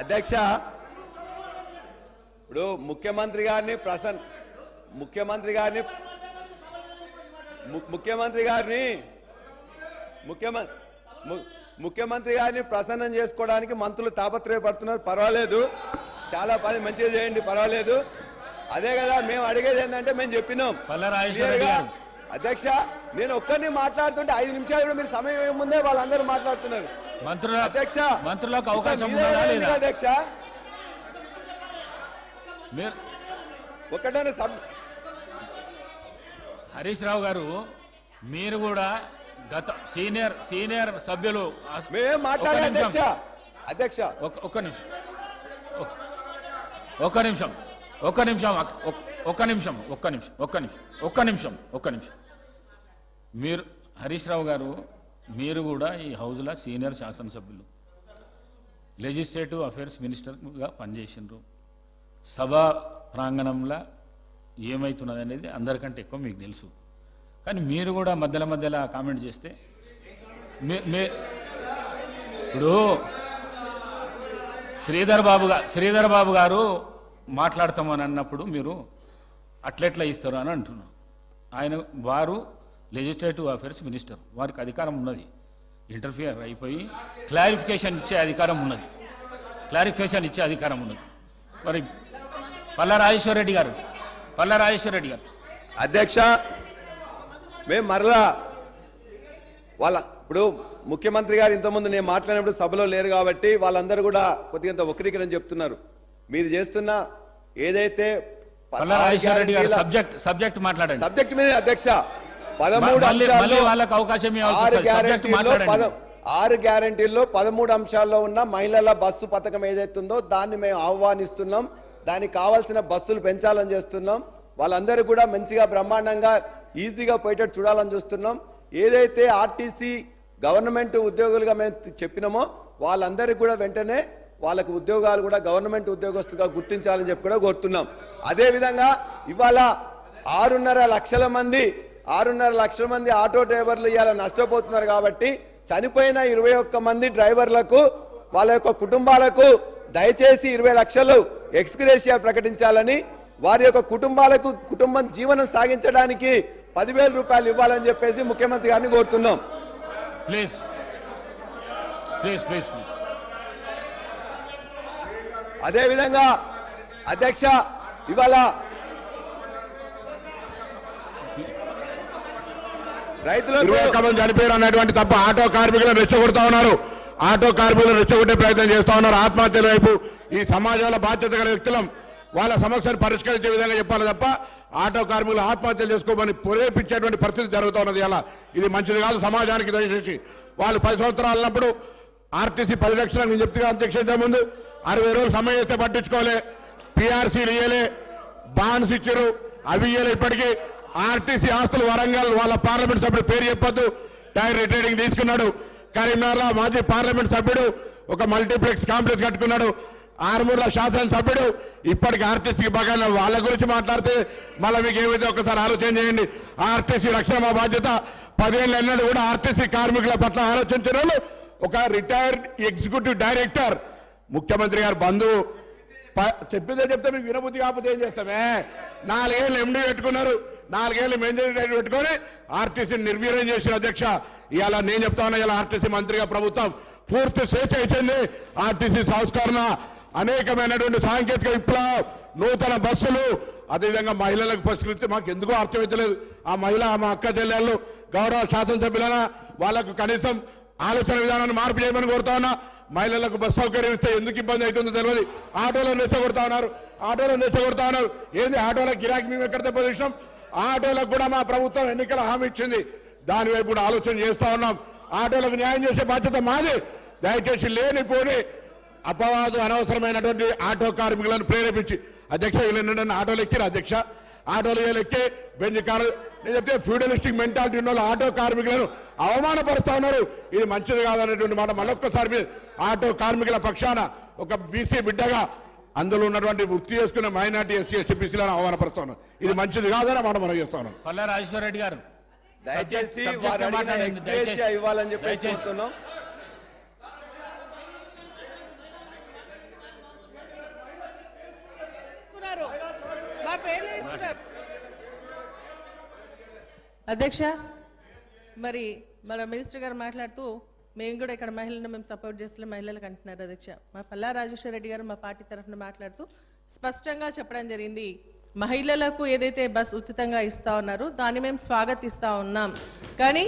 అధ్యక్ష ఇప్పుడు ముఖ్యమంత్రి గారిని ప్రసన్ ముఖ్యమంత్రి గారిని ముఖ్యమంత్రి గారిని ముఖ్యమంత్రి ముఖ్యమంత్రి గారిని ప్రసన్నం చేసుకోవడానికి మంత్రులు తాపత్రయపడుతున్నారు. పర్వాలేదు. చాలా పని మంచిగా చేయండి పర్వాలేదు. అదే కదా మేము అడిగేది ఏంటంటే మేము చెప్పినాం. అధ్యక్ష నేను ఒక్కరిని మాట్లాడుతుంటే ఐదు నిమిషాలు కూడా మీరు సమయం ముందే వాళ్ళందరూ మాట్లాడుతున్నారు. మంత్రుల అధ్యక్ష మంత్రులకు అవకాశం అధ్యక్ష? మీరు హరీష్ రావు గారు మీరు కూడా గత సీనియర్ సీనియర్ సభ్యులు. అధ్యక్ష. అధ్యక్ష. ఒక్క- నిమిషం. ఒక్క- నిమిషం. ఒక్క నిమిషం ఒక్క నిమిషం ఒక్క నిమిషం ఒక్క నిమిషం ఒక్క నిమిషం ఒక్క నిమిషం. మీరు హరీష్ రావు గారు మీరు కూడా ఈ హౌజ్లో సీనియర్ శాసనసభ్యులు లెజిస్లేటివ్ అఫైర్స్ మినిస్టర్గా పనిచేసిండ్రు. సభా ప్రాంగణంలో ఏమవుతున్నది అనేది అందరికంటే ఎక్కువ మీకు తెలుసు. కానీ మీరు కూడా మధ్యలో మధ్యలో కామెంట్ చేస్తే ఇప్పుడు శ్రీధర్ బాబు గారు శ్రీధర్ బాబు గారు మాట్లాడతామని అన్నప్పుడు మీరు అట్లెట్లా ఇస్తారు అని అంటున్నాం ఆయన వారు లెజిస్లేటివ్ అఫైర్స్ మినిస్టర్ వారికి అధికారం ఉన్నది. ఇంటర్ఫియర్ అయిపోయి క్లారిఫికేషన్ ఇచ్చే అధికారం ఉన్నది. క్లారిఫికేషన్ ఇచ్చే అధికారం ఉన్నది. మరి పల్లా రాజేశ్వర రెడ్డి గారు పల్లా రాజేశ్వర రెడ్డి గారు. అధ్యక్ష మేము మరలా వాళ్ళ ఇప్పుడు ముఖ్యమంత్రి గారు ఇంతకుముందు నేను మాట్లాడినప్పుడు సభలో లేరు కాబట్టి వాళ్ళందరూ కూడా కొద్దిగా వక్రీకరణ చెప్తున్నారు. మీరు చేస్తున్న ఏదైతే సబ్జెక్ట్ సబ్జెక్ట్ మాట్లాడండి. సబ్జెక్ట్ మీద అధ్యక్ష. పదమూడు అంశాల్లో వాళ్ళకి అవకాశం ఆరు పద ఆరు గ్యారంటీల్లో పదమూడు అంశాల్లో ఉన్న మహిళల బస్సు పథకం ఏదైతుందో దాన్ని మేము ఆహ్వానిస్తున్నాం. దానికి కావాల్సిన బస్సులు పెంచాలని చేస్తున్నాం. వాళ్ళందరూ కూడా మంచిగా బ్రహ్మాండంగా ఈజీగా పోయేటట్టు చూడాలని చూస్తున్నాం. ఏదైతే ఆర్టీసీ గవర్నమెంట్ ఉద్యోగులుగా మేము చెప్పినామో వాళ్ళందరికీ కూడా వెంటనే వాళ్ళకు ఉద్యోగాలు కూడా గవర్నమెంట్ ఉద్యోగస్తులుగా గుర్తించాలని చెప్పి కూడా కోరుతున్నాం. అదేవిధంగా ఇవాళ ఆరున్నర లక్షల మంది ఆరున్నర లక్షల మంది ఆటో డ్రైవర్లు ఇవాళ నష్టపోతున్నారు కాబట్టి చనిపోయిన ఇరవై ఒక్క మంది డ్రైవర్లకు వాళ్ళ యొక్క కుటుంబాలకు దయచేసి ఇరవై లక్షలు ఎక్స్గ్రేషియా ప్రకటించాలని వారి యొక్క కుటుంబాలకు కుటుంబం జీవనం సాగించడానికి పదివేల రూపాయలు ఇవ్వాలని చెప్పేసి ముఖ్యమంత్రి గారిని కోరుతున్నాం. ప్లీజ్ ప్లీజ్ ప్లీజ్ ప్లీజ్ అదేవిధంగా అధ్యక్ష ఇవాళ రైతులకు ఇరవై ఒక్క మంది చనిపోయారు అన్నటువంటి తప్ప ఆటో కార్మికులను రెచ్చగొడతా ఉన్నారు. ఆటో కార్మికులను రెచ్చగొట్టే ప్రయత్నం చేస్తా ఉన్నారు. ఆత్మహత్యల వైపు ఈ సమాజంలో బాధ్యత గల వ్యక్తులం వాళ్ళ సమస్యను పరిష్కరించే విధంగా చెప్పాలి తప్ప ఆటో కార్మికులు ఆత్మహత్యలు చేసుకోమని ప్రేరేపించేటువంటి పరిస్థితి జరుగుతూ ఉన్నది అలా. ఇది మంచిది కాదు సమాజానికి దయచేసి. వాళ్ళు పది సంవత్సరాలు ఉన్నప్పుడు ఆర్టీసీ పరిరక్షణ నేను చెప్తే అధ్యక్ష ముందు. అరవై రోజులు సమయం ఇస్తే పట్టించుకోలే. పిఆర్సీలు ఇయ్యలే. బాండ్స్ ఇచ్చారు అవి ఇయ్యలే ఇప్పటికీ. ఆర్టీసీ ఆస్తులు వరంగల్ వాళ్ళ పార్లమెంట్ సభ్యుడు పేరు చెప్పొద్దు. టైర్ రిటైరింగ్ తీసుకున్నాడు. కరీంనగర్లో మాజీ పార్లమెంట్ సభ్యుడు ఒక మల్టీప్లెక్స్ కాంప్లెక్స్ కట్టుకున్నాడు. ఆరుమూర్ల శాసనసభ్యుడు ఇప్పటికి ఆర్టీసీకి బాగా వాళ్ళ గురించి మాట్లాడితే మళ్ళీ మీకు ఏమైతే ఒకసారి ఆలోచన చేయండి. ఆర్టీసీ రక్షణ మా బాధ్యత. పదేళ్ళు ఎన్నడూ కూడా ఆర్టీసీ కార్మికుల పట్ల ఆలోచించిన వాళ్ళు ఒక రిటైర్డ్ ఎగ్జిక్యూటివ్ డైరెక్టర్ ముఖ్యమంత్రి గారు బంధువు. ప- చెప్పేదే చెప్తే మీకు వినబుద్ధి కాకపోతే ఏం చేస్తామే నాలుగేళ్ళు ఎండి పెట్టుకున్నారు. నాలుగేళ్ళు మెయింటైన్ పెట్టుకొని ఆర్టీసీ నిర్వీర్యం చేసిన అధ్యక్ష. ఇవాళ నేను చెప్తాను ఇలా ఆర్టీసీ మంత్రిగా ప్రభుత్వం పూర్తి స్వేచ్ఛ ఇచ్చింది. ఆర్టీసీ సంస్కరణ అనేకమైనటువంటి సాంకేతిక విప్లవం నూతన బస్సులు అదేవిధంగా మహిళలకు పరిష్కరిస్తే మాకు ఎందుకు అర్థమవుతలేదు ఆ మహిళ మా అక్క చెల్లెళ్ళు గౌరవ శాసనసభ్యులన వాళ్ళకు కనీసం ఆలోచన విధానాన్ని మార్పు చేయమని కోరుతా ఉన్నా. మహిళలకు బస్ సౌకర్యం ఇస్తే ఎందుకు ఇబ్బంది అవుతుందో తెలియదు. ఆటోలో రెచ్చగొడతా ఉన్నారు. ఆటోలో రెచ్చగొడతా ఉన్నారు. ఏంది ఆటోల గిరాకీ మేము ఎక్కడ దెబ్బతీసినాం ఆటోలకు కూడా మా ప్రభుత్వం ఎన్నికల హామీ ఇచ్చింది. దాని వైపు కూడా ఆలోచన చేస్తా ఉన్నాం. ఆటోలకు న్యాయం చేసే బాధ్యత మాది. దయచేసి లేనిపోని అపవాదు అనవసరమైనటువంటి ఆటో కార్మికులను ప్రేరేపించి అధ్యక్ష వీళ్ళు ఆటోలు ఎక్కిరు అధ్యక్ష. ఆటోలు ఎక్కి బెంచ్ కారు. నేను చెప్తే ఫ్యూడలిస్టిక్ మెంటాలిటీ ఉన్న వాళ్ళు ఆటో కార్మికులను అవమానపరుస్తా ఉన్నారు. ఇది మంచిది కాదనేటువంటి మాట మళ్ళొక్కసారి మీరు ఆటో కార్మికుల పక్షాన ఒక బీసీ బిడ్డగా అందులో ఉన్నటువంటి వృత్తి చేసుకునే మైనార్టీ ఎస్సీ ఎస్టీ బీసీలను ఆహ్వానపరుస్తాను. ఇది మంచిది కాదని మనం మనం చెప్తాను రాజేశ్వర రెడ్డి గారు దయచేసి ఇవ్వాలని చెప్పేసి చేస్తున్నాం అధ్యక్ష మరి మన మినిస్టర్ గారు మాట్లాడుతూ మేము కూడా ఇక్కడ మహిళలను మేము సపోర్ట్ చేస్తున్న మహిళలకు అంటున్నారు అధ్యక్ష. మా పల్లా రాజేశ్వర రెడ్డి గారు మా పార్టీ తరఫున మాట్లాడుతూ స్పష్టంగా చెప్పడం జరిగింది. మహిళలకు ఏదైతే బస్ ఉచితంగా ఇస్తా ఉన్నారో దాన్ని మేము స్వాగతిస్తా ఉన్నాం. కానీ